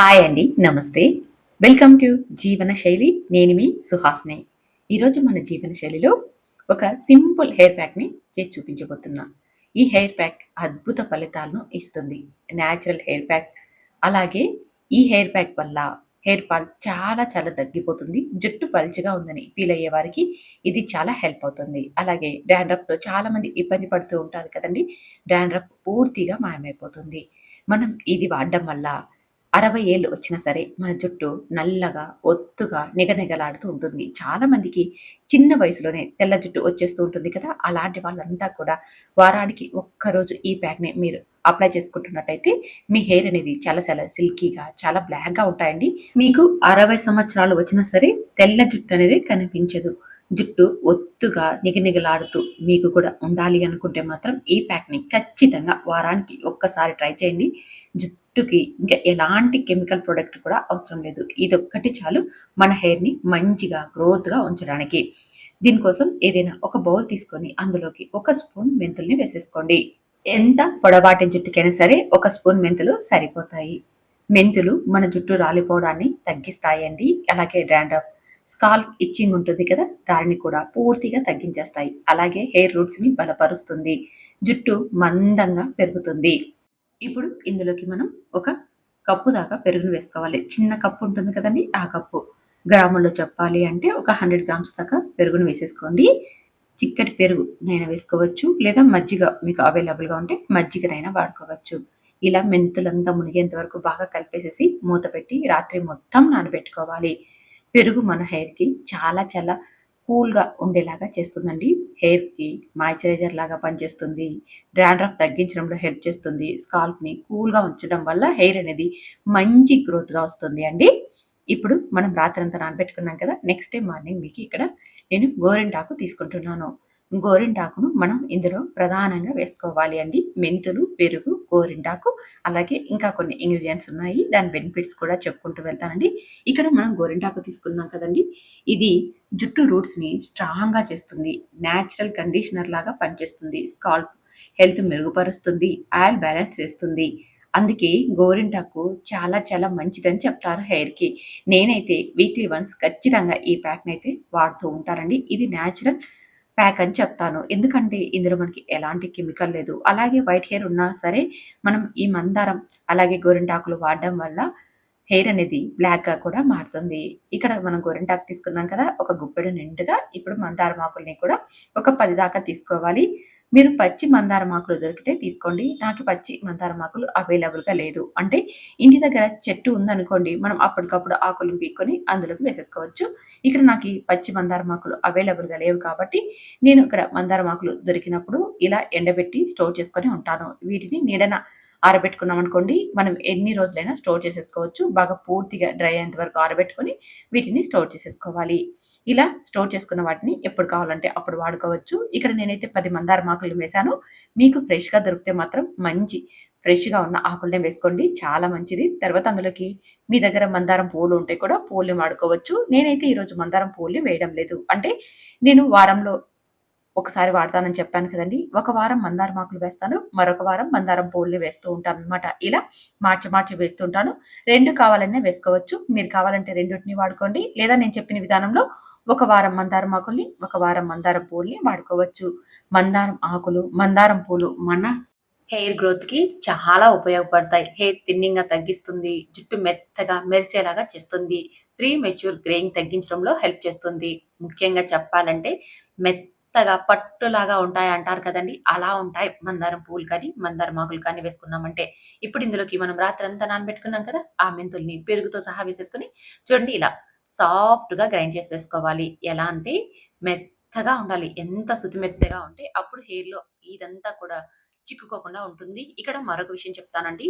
Hi అండి నమస్తే. Welcome to జీవన శైలి నేను మీ సుహాస్ని. ఈరోజు మన జీవన శైలిలో ఒక సింపుల్ హెయిర్ ప్యాక్ని చేసి చూపించబోతున్నా. ఈ హెయిర్ ప్యాక్ అద్భుత ఫలితాలను ఇస్తుంది. Natural hair pack. అలాగే ఈ హెయిర్ ప్యాక్ వల్ల హెయిర్ ఫాల్ చాలా చాలా తగ్గిపోతుంది. జుట్టు పలుచగా ఉందని ఫీల్ అయ్యే వారికి ఇది చాలా హెల్ప్ అవుతుంది. అలాగే డాండ్రఫ్తో చాలామంది ఇబ్బంది పడుతూ ఉంటారు కదండి. డాండ్రఫ్ పూర్తిగా మాయమైపోతుంది. మనం ఇది వాడడం వల్ల అరవై ఏళ్ళు వచ్చినా సరే మన జుట్టు నల్లగా ఒత్తుగా నిగనిగలాడుతూ ఉంటుంది. చాలా మందికి చిన్న వయసులోనే తెల్ల జుట్టు వచ్చేస్తూ ఉంటుంది కదా! అలాంటి వాళ్ళంతా కూడా వారానికి ఒక్కరోజు ఈ ప్యాక్ని మీరు అప్లై చేసుకుంటున్నట్టయితే మీ హెయిర్ అనేది చాలా చాలా సిల్కీగా చాలా బ్లాక్గా ఉంటాయండి. మీకు అరవై సంవత్సరాలు వచ్చినా సరే తెల్ల జుట్టు అనేది కనిపించదు. జుట్టు ఒత్తుగా నిగనిగలాడుతూ మీకు కూడా ఉండాలి అనుకుంటే మాత్రం ఈ ప్యాక్ని ఖచ్చితంగా వారానికి ఒక్కసారి ట్రై చేయండి. జుట్టు జుట్టుకి ఇంకా ఎలాంటి కెమికల్ ప్రొడక్ట్ కూడా అవసరం లేదు. ఇదొక్కటి చాలు మన హెయిర్ని మంచిగా గ్రోత్గా ఉంచడానికి. దీనికోసం ఏదైనా ఒక బౌల్ తీసుకొని అందులోకి ఒక స్పూన్ మెంతుల్ని వేసేసుకోండి. ఎంత పొడవాటి జుట్టుకైనా సరే ఒక స్పూన్ మెంతులు సరిపోతాయి. మెంతులు మన జుట్టు రాలిపోవడాన్ని తగ్గిస్తాయండి. అలాగే డాండ్రఫ్ స్కాల్ప్ ఇచ్చింగ్ ఉంటుంది కదా దానిని కూడా పూర్తిగా తగ్గించేస్తాయి. అలాగే హెయిర్ రూట్స్ని బలపరుస్తుంది. జుట్టు మందంగా పెరుగుతుంది. ఇప్పుడు ఇందులోకి మనం ఒక కప్పు దాకా పెరుగును వేసుకోవాలి. చిన్న కప్పు ఉంటుంది కదండి ఆ కప్పు. గ్రాముల్లో చెప్పాలి అంటే ఒక హండ్రెడ్ గ్రామ్స్ దాకా పెరుగును వేసేసుకోండి. చిక్కటి పెరుగు నైనా వేసుకోవచ్చు లేదా మజ్జిగ మీకు అవైలబుల్గా ఉంటే మజ్జిగనైనా వాడుకోవచ్చు. ఇలా మెంతులంతా మునిగేంత వరకు బాగా కలిపేసేసి మూత పెట్టి రాత్రి మొత్తం నానబెట్టుకోవాలి. పెరుగు మన హెయిర్కి చాలా చాలా కూల్గా ఉండేలాగా చేస్తుందండి. హెయిర్కి మాయిశ్చరైజర్ లాగా పనిచేస్తుంది. డ్రాండ్రఫ్ తగ్గించడంలో హెల్ప్ చేస్తుంది. స్కాల్ప్ని కూల్గా ఉంచడం వల్ల హెయిర్ అనేది మంచి గ్రోత్గా వస్తుంది అండి. ఇప్పుడు మనం రాత్రంతా నానబెట్టుకున్నాం కదా నెక్స్ట్ డే మార్నింగ్ మీకు ఇక్కడ నేను గోరింటాకు తీసుకుంటున్నాను. గోరింటాకును మనం ఇందులో ప్రధానంగా వేసుకోవాలి అండి. మెంతులు పెరుగు గోరింటాకు అలాగే ఇంకా కొన్ని ఇంగ్రీడియంట్స్ ఉన్నాయి. దాని బెనిఫిట్స్ కూడా చెప్పుకుంటూ వెళ్తానండి. ఇక్కడ మనం గోరింటాకు తీసుకున్నాం కదండి. ఇది జుట్టు రూట్స్ని స్ట్రాంగ్గా చేస్తుంది. న్యాచురల్ కండిషనర్ లాగా పనిచేస్తుంది. స్కాల్ప్ హెల్త్ మెరుగుపరుస్తుంది. ఆయిల్ బ్యాలెన్స్ చేస్తుంది. అందుకే గోరింటాకు చాలా చాలా మంచిదని చెప్తారు హెయిర్కి నేనైతే వీక్లీ వన్స్ ఖచ్చితంగా ఈ ప్యాక్ని అయితే వాడుతూ ఉంటానండి. ఇది న్యాచురల్ ప్యాక్ అని చెప్తాను. ఎందుకంటే ఇందులో మనకి ఎలాంటి కెమికల్ లేదు. అలాగే వైట్ హెయిర్ ఉన్నా సరే మనం ఈ మందారం అలాగే గోరింటాకులు వాడడం వల్ల హెయిర్ అనేది బ్లాక్గా కూడా మారుతుంది. ఇక్కడ మనం గోరింటాకు తీసుకున్నాం కదా ఒక గుప్పెడు నిండుగా ఇప్పుడు మందారం ఆకుల్ని కూడా ఒక పది దాకా తీసుకోవాలి. మీరు పచ్చి మందారం ఆకులు దొరికితే తీసుకోండి. నాకు పచ్చి మందారం ఆకులు అవైలబుల్గా లేదు. అంటే ఇంటి దగ్గర చెట్టు ఉందనుకోండి మనం అప్పటికప్పుడు ఆకులను పీక్కొని అందులోకి వేసేసుకోవచ్చు. ఇక్కడ నాకు ఈ పచ్చి మందారం ఆకులు అవైలబుల్గా లేవు కాబట్టి నేను ఇక్కడ మందారం ఆకులు దొరికినప్పుడు ఇలా ఎండబెట్టి స్టోర్ చేసుకొని ఉంటాను. వీటిని నీడన ఆరబెట్టుకున్నాం అనుకోండి మనం ఎన్ని రోజులైనా స్టోర్ చేసేసుకోవచ్చు. బాగా పూర్తిగా డ్రై అయ్యేంత వరకు ఆరబెట్టుకొని వీటిని స్టోర్ చేసేసుకోవాలి. ఇలా స్టోర్ చేసుకున్న వాటిని ఎప్పుడు కావాలంటే అప్పుడు వాడుకోవచ్చు. ఇక్కడ నేనైతే పది మందార ఆకులు వేశాను. మీకు ఫ్రెష్గా దొరికితే మాత్రం మంచి ఫ్రెష్గా ఉన్న ఆకులనే వేసుకోండి. చాలా మంచిది. తర్వాత అందులోకి మీ దగ్గర మందారం పూలు ఉంటే కూడా పూలని వాడుకోవచ్చు. నేనైతే ఈరోజు మందారం పూల్ని వేయడం లేదు. అంటే నేను వారంలో ఒకసారి వాడతానని చెప్పాను కదండి. ఒక వారం మందారం ఆకులు వేస్తాను మరొక వారం మందారం పూలు వేస్తూ ఉంటాను అనమాట ఇలా మార్చి మార్చి వేస్తూ ఉంటాను. రెండు కావాలనే వేసుకోవచ్చు. మీరు కావాలంటే రెండింటిని వాడుకోండి. లేదా నేను చెప్పిన విధానంలో ఒక వారం మందారం ఆకుల్ని ఒక వారం మందారం పూల్ని వాడుకోవచ్చు. మందారం ఆకులు మందారం పూలు మన హెయిర్ గ్రోత్కి చాలా ఉపయోగపడతాయి. హెయిర్ థిన్నింగ్గా తగ్గిస్తుంది. జుట్టు మెత్తగా మెరిసేలాగా చేస్తుంది. ప్రీ మెచ్యూర్ గ్రేయింగ్ తగ్గించడంలో హెల్ప్ చేస్తుంది. ముఖ్యంగా చెప్పాలంటే మెత్త మెత్తగా పట్టులాగా ఉంటాయి అంటారు కదండి. అలా ఉంటాయి. మందారం పూలు కానీ మందారం ఆకులు కానీ వేసుకున్నామంటే ఇప్పుడు ఇందులోకి మనం రాత్రి అంతా నానబెట్టుకున్నాం కదా ఆ మెంతుల్ని పెరుగుతో సహా వేసేసుకొని చూడండి ఇలా సాఫ్ట్గా గ్రైండ్ చేసేసుకోవాలి. ఎలా అంటే మెత్తగా ఉండాలి. ఎంత శుతి మెత్తగా ఉంటే అప్పుడు హెయిర్లో ఇదంతా కూడా చిక్కుకోకుండా ఉంటుంది. ఇక్కడ మరొక విషయం చెప్తానండి.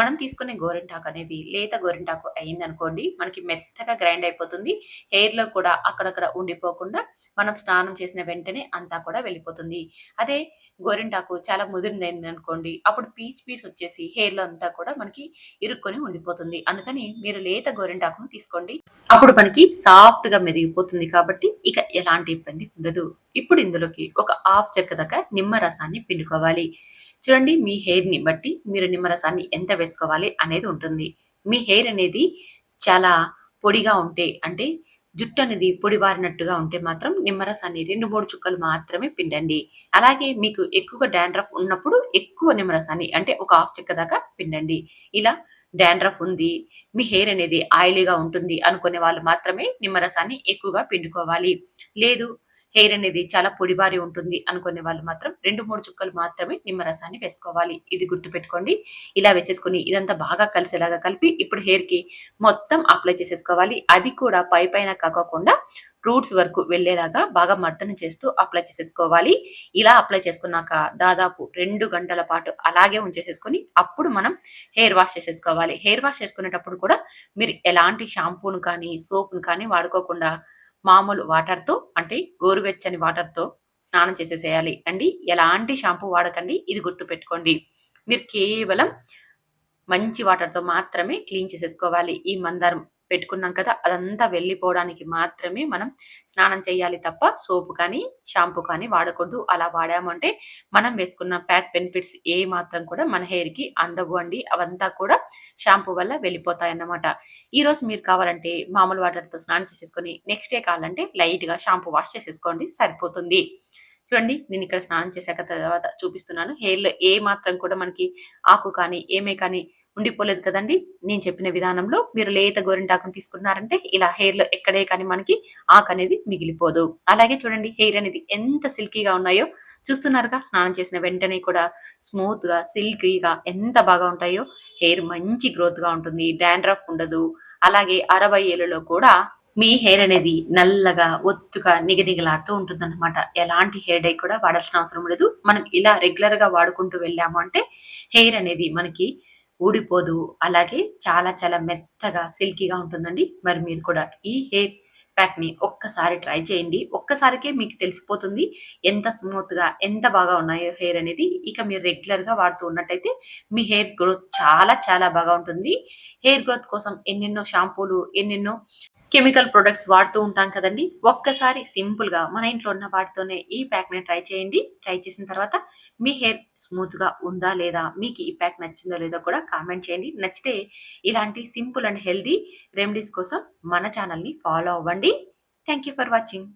మనం తీసుకునే గోరింటాకు అనేది లేత గోరింటాకు అయిందనుకోండి మనకి మెత్తగా గ్రైండ్ అయిపోతుంది. హెయిర్లో కూడా అక్కడక్కడ ఉండిపోకుండా మనం స్నానం చేసిన వెంటనే అంతా కూడా వెళ్ళిపోతుంది. అదే గోరింటాకు చాలా ముదిరిందైంది అనుకోండి అప్పుడు పీస్ పీస్ వచ్చేసి హెయిర్లో అంతా కూడా మనకి ఇరుక్కొని ఉండిపోతుంది. అందుకని మీరు లేత గోరింటాకును తీసుకోండి. అప్పుడు మనకి సాఫ్ట్గా మెరిగిపోతుంది కాబట్టి ఇక ఎలాంటి ఇబ్బంది ఉండదు. ఇప్పుడు ఇందులోకి ఒక హాఫ్ చెక్క దాకా నిమ్మ రసాన్ని పిండుకోవాలి. చూడండి మీ హెయిర్ని బట్టి మీరు నిమ్మరసాన్ని ఎంత వేసుకోవాలి అనేది ఉంటుంది. మీ హెయిర్ అనేది చాలా పొడిగా ఉంటే అంటే జుట్టు అనేది పొడిబారినట్టుగా ఉంటే మాత్రం నిమ్మరసాన్ని రెండు మూడు చుక్కలు మాత్రమే పిండండి. అలాగే మీకు ఎక్కువగా డాండ్రఫ్ ఉన్నప్పుడు ఎక్కువ నిమ్మరసాన్ని అంటే ఒక హాఫ్ చెక్క దాకా పిండండి. ఇలా డాండ్రఫ్ ఉంది మీ హెయిర్ అనేది ఆయిలీగా ఉంటుంది అనుకునే వాళ్ళు మాత్రమే నిమ్మరసాన్ని ఎక్కువగా పిండుకోవాలి. లేదు హెయిర్ అనేది చాలా పొడిబారి ఉంటుంది అనుకునే వాళ్ళు మాత్రం రెండు మూడు చుక్కలు మాత్రమే నిమ్మరసాన్ని వేసుకోవాలి. ఇది గుర్తుపెట్టుకోండి. ఇలా వేసేసుకొని ఇదంతా బాగా కలిసేలాగా కలిపి ఇప్పుడు హెయిర్కి మొత్తం అప్లై చేసేసుకోవాలి. అది కూడా పై పైన కాకోకుండా రూట్స్ వరకు వెళ్ళేలాగా బాగా మర్దన చేస్తూ అప్లై చేసేసుకోవాలి. ఇలా అప్లై చేసుకున్నాక దాదాపు రెండు గంటల పాటు అలాగే ఉంచేసేసుకొని అప్పుడు మనం హెయిర్ వాష్ చేసేసుకోవాలి. హెయిర్ వాష్ చేసుకునేటప్పుడు కూడా మీరు ఎలాంటి షాంపూను కానీ సోప్ను కానీ వాడుకోకుండా మామూలు వాటర్తో అంటే గోరువెచ్చని వాటర్తో స్నానం చేసేసేయాలి. అండి ఎలాంటి షాంపూ వాడకండి ఇది గుర్తుపెట్టుకోండి. మీరు కేవలం మంచి వాటర్తో మాత్రమే క్లీన్ చేసేసుకోవాలి. ఈ మందారం పెట్టుకున్నాం కదా అదంతా వెళ్ళిపోవడానికి మాత్రమే మనం స్నానం చేయాలి తప్ప సోపు కానీ షాంపూ కానీ వాడకూడదు. అలా వాడామంటే మనం వేసుకున్న ప్యాక్ బెనిఫిట్స్ ఏ మాత్రం కూడా మన హెయిర్కి అందవు అండి. అవంతా కూడా షాంపూ వల్ల వెళ్ళిపోతాయి అన్నమాట ఈరోజు మీరు కావాలంటే మామూలు వాటర్తో స్నానం చేసేసుకొని నెక్స్ట్ డే కావాలంటే లైట్గా షాంపూ వాష్ చేసేసుకోండి సరిపోతుంది. చూడండి నేను ఇక్కడ స్నానం చేశాక తర్వాత చూపిస్తున్నాను. హెయిర్లో ఏ మాత్రం కూడా మనకి ఆకు కానీ ఏమే కానీ ఉండిపోలేదు కదండి. నేను చెప్పిన విధానంలో మీరు లేత గోరింటాకును తీసుకున్నారంటే ఇలా హెయిర్లో ఎక్కడే కానీ మనకి ఆకు అనేది మిగిలిపోదు. అలాగే చూడండి హెయిర్ అనేది ఎంత సిల్కీగా ఉన్నాయో. చూస్తున్నారుగా స్నానం చేసిన వెంటనే కూడా స్మూత్గా సిల్కీగా ఎంత బాగా ఉంటాయో. హెయిర్ మంచి గ్రోత్గా ఉంటుంది. డాండ్రఫ్ ఉండదు. అలాగే అరవై ఏళ్ళలో కూడా మీ హెయిర్ అనేది నల్లగా ఒత్తుగా నిగనిగలాడుతూ ఉంటుందన్నమాట. ఎలాంటి హెయిర్ డై కూడా వాడాల్సిన అవసరం లేదు మనం ఇలా రెగ్యులర్గా వాడుకుంటూ వెళ్ళాము అంటే హెయిర్ అనేది మనకి ఊడిపోదు. అలాగే చాలా చాలా మెత్తగా సిల్కీగా ఉంటుందండి. మరి మీరు కూడా ఈ హెయిర్ ప్యాక్ని ఒక్కసారి ట్రై చేయండి. ఒక్కసారికే మీకు తెలిసిపోతుంది ఎంత స్మూత్గా ఎంత బాగా ఉన్నాయో హెయిర్ అనేది. ఇక మీరు రెగ్యులర్గా వాడుతూ ఉన్నట్టయితే మీ హెయిర్ గ్రోత్ చాలా చాలా బాగా ఉంటుంది. హెయిర్ గ్రోత్ కోసం ఎన్నెన్నో షాంపూలు ఎన్నెన్నో కెమికల్ ప్రొడక్ట్స్ వాడుతూ ఉంటాం కదండి. ఒక్కసారి సింపుల్గా మన ఇంట్లో ఉన్న వాటితోనే ఈ ప్యాక్ని ట్రై చేయండి. ట్రై చేసిన తర్వాత మీ హెయిర్ స్మూత్గా ఉందా లేదా మీకు ఈ ప్యాక్ నచ్చిందో లేదో కూడా కామెంట్ చేయండి. నచ్చితే ఇలాంటి సింపుల్ అండ్ హెల్దీ రెమెడీస్ కోసం మన ఛానల్ని ఫాలో అవ్వండి. Thank you for watching.